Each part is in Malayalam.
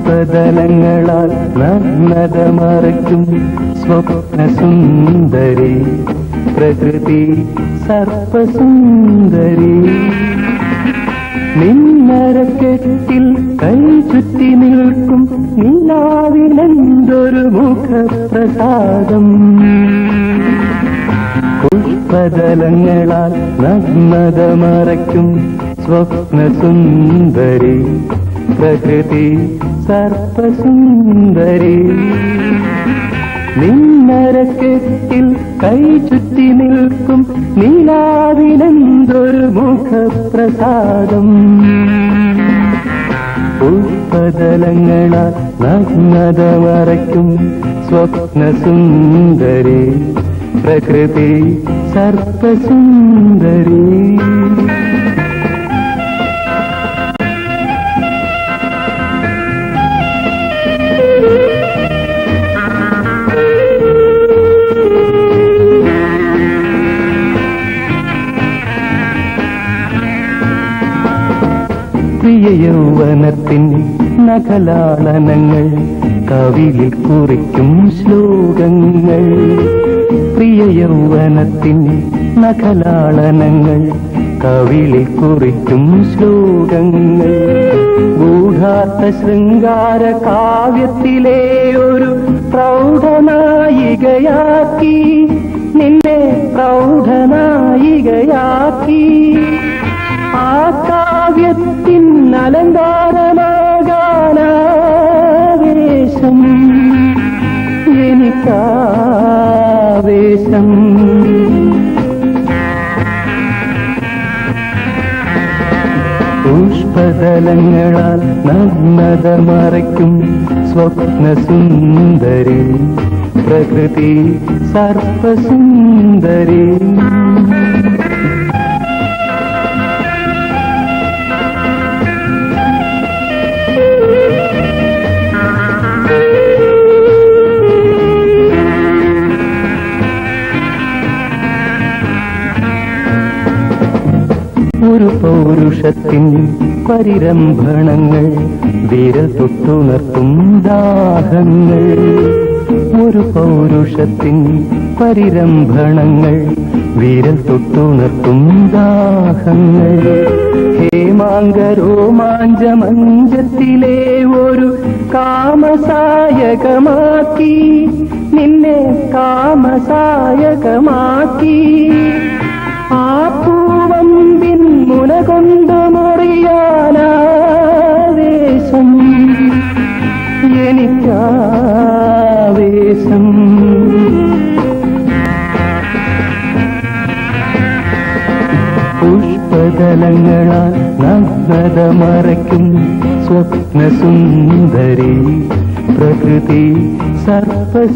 പുഷ്പദലങ്ങളാൽ നഗ്നത മറയ്ക്കും സ്വപ്ന സുന്ദരി പ്രകൃതി സർപ്പസുന്ദരി. നിന്നരക്കെട്ടിൽ കൈ ചുറ്റി നിൽക്കും നിലാവിലെന്തൊരു മുഖപ്രസാദം. പുഷ്പതലങ്ങളാൽ നഗ്നത മറയ്ക്കും സ്വപ്ന സുന്ദരി പ്രകൃതി സർപ്പസുന്ദരി. നിന്നരക്കെട്ടിൽ കൈ ചുറ്റി നിൽക്കും നീലാവിനെന്തൊരു മുഖപ്രസാദം. പുഷ്പദലങ്ങളാൽ നഗ്നത മറയ്ക്കും സ്വപ്ന സുന്ദരി പ്രകൃതി സർപ്പസുന്ദരി. പ്രിയ യൗവനത്തിൻ നഖലാളനങ്ങൾ കവിളിൽ കുറിക്കും ശ്ലോകങ്ങൾ. പ്രിയ യൗവനത്തിൻ നഖലാളനങ്ങൾ കവിളിൽ കുറിക്കും ശ്ലോകങ്ങൾ. ഗൂഢാർത്ഥ ശൃംഗാര കാവ്യത്തിലെ ഒരു പ്രൗഢനായികയാക്കി നിന്നെ പ്രൗഢനായികയാക്കി. അലങ്കാരമാകാനാവേശം എനിക്കാവേശം. പുഷ്പദലങ്ങളാൽ നഗ്നത മറയ്ക്കും സ്വപ്ന സുന്ദരി പ്രകൃതി സർപ്പസുന്ദരി. ഒരു പൗരുഷത്തിൻ പരിരംഭണങ്ങൾ വിരൽ തൊട്ടുണർത്തും ദാഹങ്ങൾ. ഒരു പൗരുഷത്തിൻ പരിരംഭണങ്ങൾ വിരൽ തൊട്ടുണർത്തും ദാഹങ്ങൾ. ഹേമാങ്കരോമാഞ്ചമഞ്ചത്തിലെ ഒരു കാമസായകമാക്കി നിന്നെ കാമസായകമാക്കി. പുഷ്പദലങ്ങളാൽ നഗ്നത മറയ്ക്കും. സ്വപ്ന സുന്ദരി പ്രകൃതി സർപ്പസുന്ദരി.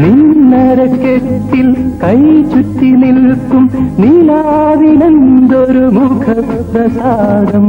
നിന്നരക്കെട്ടിൽ കൈ ചുറ്റി നിൽക്കും. നീലാവിനെന്തൊരു മുഖപ്രസാദം.